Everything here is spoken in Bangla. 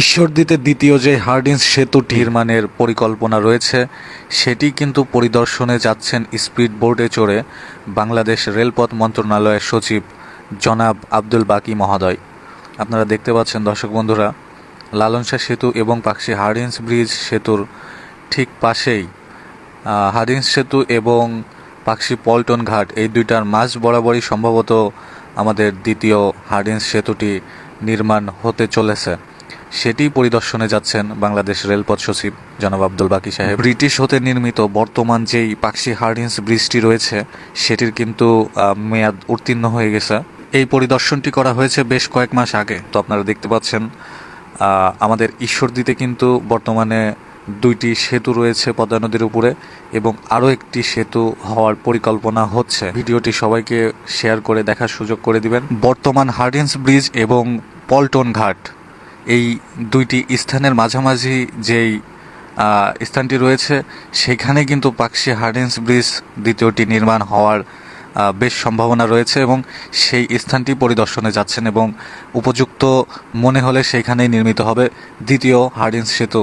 ঈশ্বরদীতে দ্বিতীয় যে হার্ডিন্স সেতু নির্মাণের পরিকল্পনা রয়েছে, সেটি কিন্তু পরিদর্শনে যাচ্ছেন স্পিড বোর্ডে চড়ে বাংলাদেশ রেলপথ মন্ত্রণালয়ের সচিব জনাব আব্দুল বাকি মহোদয়। আপনারা দেখতে পাচ্ছেন দর্শক বন্ধুরা লালনশাহ সেতু এবং পাকশি হার্ডিন্স ব্রিজ সেতুর ঠিক পাশেই হার্ডিন্স সেতু এবং পাকশি পল্টন ঘাট, এই দুইটার মাঝ বরাবরই সম্ভবত আমাদের দ্বিতীয় হার্ডিন্স সেতুটি নির্মাণ হতে চলেছে। সেটি পরিদর্শনে যাচ্ছেন বাংলাদেশ রেলপথ সচিব জনাব আব্দুল বাকি সাহেব। ব্রিটিশ হতে নির্মিত বর্তমান যেই পাকশি হার্ডিন্স ব্রিজটি রয়েছে, সেটির কিন্তু মেয়াদ উত্তীর্ণ হয়ে গেছে। এই পরিদর্শনটি করা হয়েছে বেশ কয়েক মাস আগে। তো আপনারা দেখতে পাচ্ছেন আমাদের ঈশ্বরদীতে কিন্তু বর্তমানে দুইটি সেতু রয়েছে পদ্মা নদীর উপরে এবং আরও একটি সেতু হওয়ার পরিকল্পনা হচ্ছে। ভিডিওটি সবাইকে শেয়ার করে দেখার সুযোগ করে দিবেন। বর্তমান হার্ডিন্স ব্রিজ এবং পল্টন ঘাট এই দুইটি স্থানের মাঝামাঝি যেই স্থানটি রয়েছে, সেখানে কিন্তু পাকশি হার্ডিন্স ব্রিজ দ্বিতীয়টি নির্মাণ হওয়ার বেশ সম্ভাবনা রয়েছে এবং সেই স্থানটি পরিদর্শনে যাচ্ছেন এবং উপযুক্ত মনে হলে সেখানেই নির্মিত হবে দ্বিতীয় হার্ডিন্স সেতু।